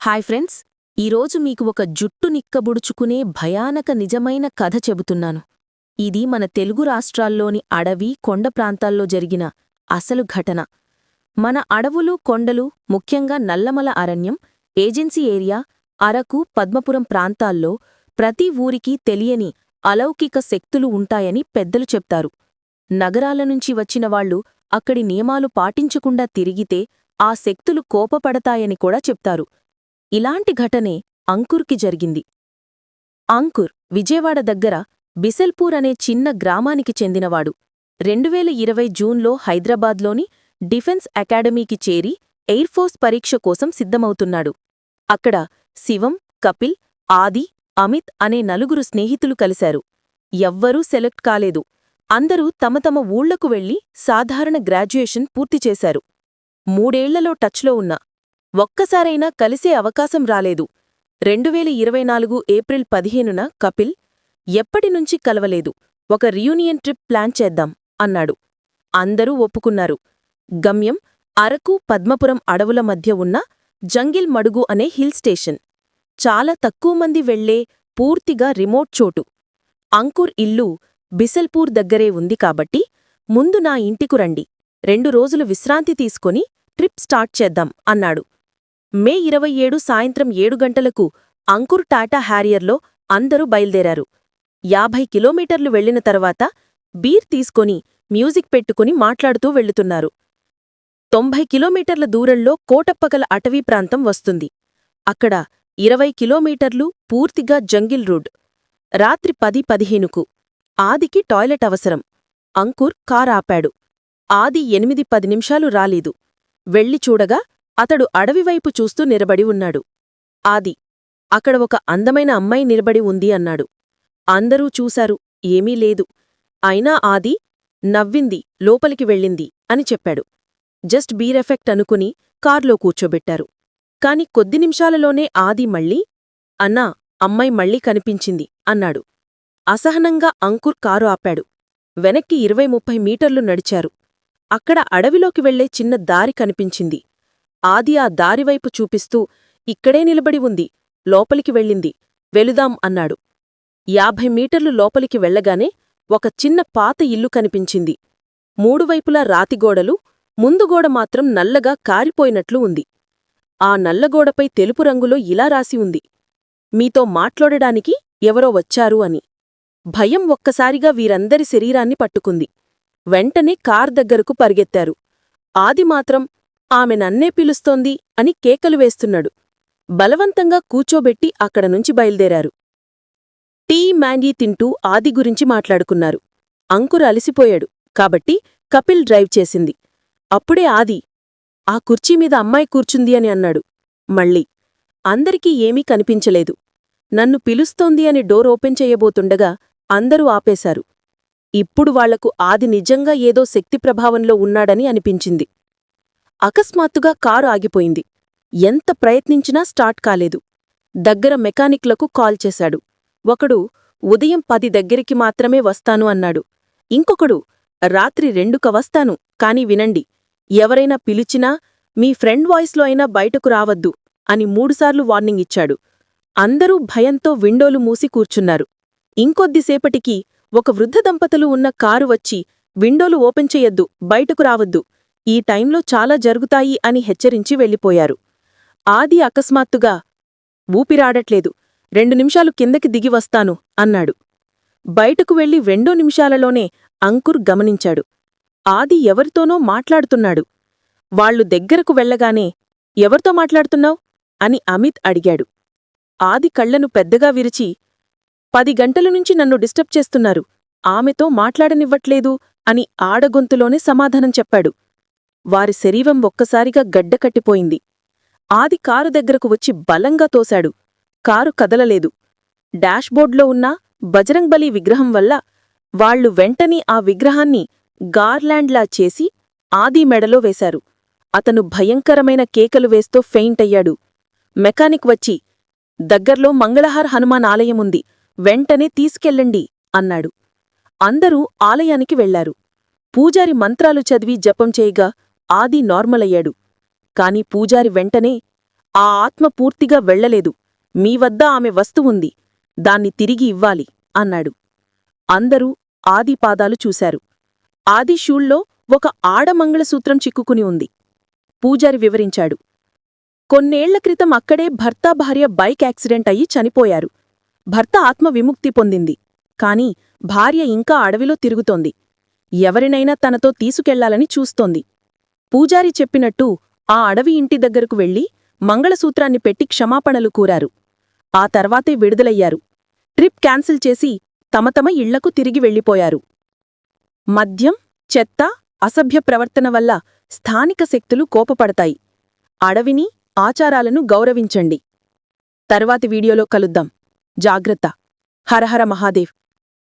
Hi friends ఈరోజు మీకు ఒక జుట్టు నిక్కబుడుచుకునే భయానక నిజమైన కథ చెబుతున్నాను. ఇది మన తెలుగు రాష్ట్రాల్లోని అడవి కొండ ప్రాంతాల్లో జరిగిన అసలు ఘటన. మన అడవులు కొండలు ముఖ్యంగా నల్లమల అరణ్యం ఏజెన్సీ ఏరియా అరకు పద్మపురం ప్రాంతాల్లో ప్రతి ఊరికి తెలియని అలౌకిక శక్తులు ఉంటాయని పెద్దలు చెప్తారు. నగరాల నుంచి వచ్చిన వాళ్ళు అక్కడి నియమాలు పాటించకుండా తిరిగితే ఆ శక్తులు కోపపడతాయని కూడా చెప్తారు. ఇలాంటి ఘటనే అంకుర్కి జరిగింది. అంకుర్ విజయవాడ దగ్గర బిసెల్పూర్ అనే చిన్న గ్రామానికి చెందినవాడు. రెండువేల ఇరవై జూన్లో హైదరాబాద్లోని డిఫెన్స్ అకాడమీకి చేరి ఎయిర్ఫోర్స్ పరీక్ష కోసం సిద్ధమవుతున్నాడు. అక్కడ శివం కపిల్ ఆది అమిత్ అనే నలుగురు స్నేహితులు కలిశారు. ఎవ్వరూ సెలెక్ట్ కాలేదు. అందరూ తమ తమ ఊళ్ళకు వెళ్ళి సాధారణ గ్రాడ్యుయేషన్ పూర్తి చేశారు. మూడేళ్ళలో టచ్లో ఉన్న ఒక్కసారైనా కలిసే అవకాశం రాలేదు. రెండువేల ఇరవై నాలుగు ఏప్రిల్ పదిహేనున కపిల్ ఎప్పటినుంచి కలవలేదు? ఒక రియూనియన్ ట్రిప్ ప్లాన్ చేద్దాం అన్నాడు. అందరూ ఒప్పుకున్నారు. గమ్యం అరకు పద్మపురం అడవుల మధ్య ఉన్న జంగిల్ మడుగు అనే హిల్ స్టేషన్. చాలా తక్కువ మంది వెళ్ళే పూర్తిగా రిమోట్ చోటు. అంకుర్ ఇల్లు బిసల్పూర్ దగ్గరే ఉంది కాబట్టి ముందు నా ఇంటికు రండి. రెండు రోజులు విశ్రాంతి తీసుకొని ట్రిప్ స్టార్ట్ చేద్దాం అన్నాడు. మే ఇరవై ఏడు సాయంత్రం ఏడు గంటలకు అంకుర్ టాటా హ్యారియర్లో అందరూ బయల్దేరారు. యాభై కిలోమీటర్లు వెళ్ళిన తర్వాత బీర్ తీసుకొని మ్యూజిక్ పెట్టుకుని మాట్లాడుతూ వెళుతున్నారు. తొంభై కిలోమీటర్ల దూరంలో కోటప్పగల అటవీ ప్రాంతం వస్తుంది. అక్కడ ఇరవై కిలోమీటర్లు పూర్తిగా జంగిల్ రోడ్. రాత్రి పది పదిహేనుకు ఆదికి టాయిలెట్ అవసరం. అంకుర్ కార్ ఆపాడు. ఆది ఎనిమిది పది నిమిషాలు రాలేదు. వెళ్ళి చూడగా అతడు అడవివైపు చూస్తూ నిలబడి ఉన్నాడు. ఆది అక్కడ ఒక అందమైన అమ్మాయి నిలబడి ఉంది అన్నాడు. అందరూ చూశారు ఏమీ లేదు. అయినా ఆది నవ్వింది లోపలికి వెళ్ళింది అని చెప్పాడు. జస్ట్ బీరెఫెక్ట్ అనుకుని కార్లో కూర్చోబెట్టారు. కాని కొద్ది నిమిషాలలోనే ఆది మళ్ళీ అన్నా అమ్మాయి మళ్ళీ కనిపించింది అన్నాడు. అసహనంగా అంకుర్ కారు ఆపాడు. వెనక్కి ఇరవై ముప్పై మీటర్లు నడిచారు. అక్కడ అడవిలోకి వెళ్ళే చిన్న దారి కనిపించింది. ఆది ఆ దారివైపు చూపిస్తూ ఇక్కడే నిలబడి ఉంది లోపలికి వెళ్ళింది. వెలుదాం అన్నాడు. యాభై మీటర్లు లోపలికి వెళ్ళగానే ఒక చిన్న పాత ఇల్లు కనిపించింది. మూడువైపులా రాతిగోడలు ముందుగోడ మాత్రం నల్లగా కారిపోయినట్లు ఉంది. ఆ నల్లగోడపై తెలుపు రంగులో ఇలా రాసి ఉంది. మీతో మాట్లాడడానికి ఎవరో వచ్చారు అని. భయం ఒక్కసారిగా వీరందరి శరీరాన్ని పట్టుకుంది. వెంటనే కార్ దగ్గరకు పరిగెత్తారు. ఆది మాత్రం ఆమె నన్నే పిలుస్తోంది అని కేకలు వేస్తున్నాడు. బలవంతంగా కూచోబెట్టి అక్కడ నుంచి బయల్దేరారు. టీ మ్యాంగీ తింటూ ఆది గురించి మాట్లాడుకున్నారు. అంకుర్ అలసిపోయాడు. కాబట్టి కపిల్ డ్రైవ్ చేసింది. అప్పుడే ఆది ఆ కుర్చీ మీద అమ్మాయి కూర్చుంది అని అన్నాడు. మళ్ళీ అందరికీ ఏమీ కనిపించలేదు. నన్ను పిలుస్తోంది అని డోర్ ఓపెన్ చేయబోతుండగా అందరూ ఆపేశారు. ఇప్పుడు వాళ్ళకు ఆది నిజంగా ఏదో శక్తి ప్రభావంలో ఉన్నాడని అనిపించింది. అకస్మాత్తుగా కారు ఆగిపోయింది. ఎంత ప్రయత్నించినా స్టార్ట్ కాలేదు. దగ్గర మెకానిక్లకు కాల్ చేశాడు. ఒకడు ఉదయం పది దగ్గరికి మాత్రమే వస్తాను అన్నాడు. ఇంకొకడు రాత్రి రెండుక వస్తాను కాని వినండి. ఎవరైనా పిలిచినా మీ ఫ్రెండ్ వాయిస్లో అయినా బయటకు రావద్దు అని మూడుసార్లు వార్నింగ్ ఇచ్చాడు. అందరూ భయంతో విండోలు మూసి కూర్చున్నారు. ఇంకొద్దిసేపటికి ఒక వృద్ధ దంపతులు ఉన్న కారు వచ్చి విండోలు ఓపెన్ చెయ్యొద్దు బయటకు రావద్దు. ఈ టైంలో చాలా జరుగుతాయి అని హెచ్చరించి వెళ్ళిపోయారు. ఆది అకస్మాత్తుగా ఊపిరాడట్లేదు రెండు నిమిషాలు కిందకి దిగి వస్తాను అన్నాడు. బయటకు వెళ్ళి రెండో నిమిషాలలోనే అంకుర్ గమనించాడు. ఆది ఎవరితోనో మాట్లాడుతున్నాడు. వాళ్ళు దగ్గరకు వెళ్ళగానే ఎవరితో మాట్లాడుతున్నావ్? అని అమిత్ అడిగాడు. ఆది కళ్ళను పెద్దగా విరిచి పది గంటల నుంచి నన్ను డిస్టర్బ్ చేస్తున్నారు. ఆమెతో మాట్లాడనివ్వట్లేదు అని ఆడగొంతులోనే సమాధానం చెప్పాడు. వారి శరీరం ఒక్కసారిగా గడ్డకట్టిపోయింది ఆది కారు దగ్గరకు వచ్చి బలంగా తోశాడు. కారు కదలలేదు. డాష్బోర్డ్లో ఉన్న బజరంగ్బలి విగ్రహం వల్ల వాళ్ళు వెంటనే ఆ విగ్రహాన్ని గార్లాండ్లా చేసి ఆది మెడలో వేశారు. అతను భయంకరమైన కేకలు వేస్తూ ఫెయింట్ అయ్యాడు. మెకానిక్ వచ్చి దగ్గర్లో మంగళహార్ హనుమాన్ ఆలయముంది వెంటనే తీసుకెళ్ళండి అన్నాడు. అందరూ ఆలయానికి వెళ్ళారు. పూజారి మంత్రాలు చదివి జపం చేయగా ఆది నార్మలయ్యాడు. కాని పూజారి వెంటనే ఆ ఆత్మ పూర్తిగా వెళ్ళలేదు. మీ వద్ద ఆమె వస్తువుంది దాన్ని తిరిగి ఇవ్వాలి అన్నాడు. అందరూ ఆది పాదాలు చూశారు. ఆది షూల్లో ఒక ఆడమంగళసూత్రం చిక్కుకుని ఉంది. పూజారి వివరించాడు. కొన్నేళ్ళ క్రితం అక్కడే భర్త భార్య బైక్ యాక్సిడెంట్ అయ్యి చనిపోయారు. భర్త ఆత్మ విముక్తి పొందింది. కాని భార్య ఇంకా అడవిలో తిరుగుతోంది. ఎవరినైనా తనతో తీసుకెళ్ళాలని చూస్తోంది. పూజారి చెప్పినట్టు ఆ అడవి ఇంటి దగ్గరకు వెళ్ళి మంగళసూత్రాన్ని పెట్టి క్షమాపణలు కూరారు. ఆ తర్వాతే విడుదలయ్యారు. ట్రిప్ క్యాన్సిల్ చేసి తమ తమ ఇళ్ళకు తిరిగి వెళ్ళిపోయారు. మద్యం చెత్త అసభ్య ప్రవర్తన వల్ల స్థానిక శక్తులు కోపపడతాయి. అడవిని ఆచారాలను గౌరవించండి. తర్వాతి వీడియోలో కలుద్దాం. జాగ్రత్త. హరహర మహాదేవ్.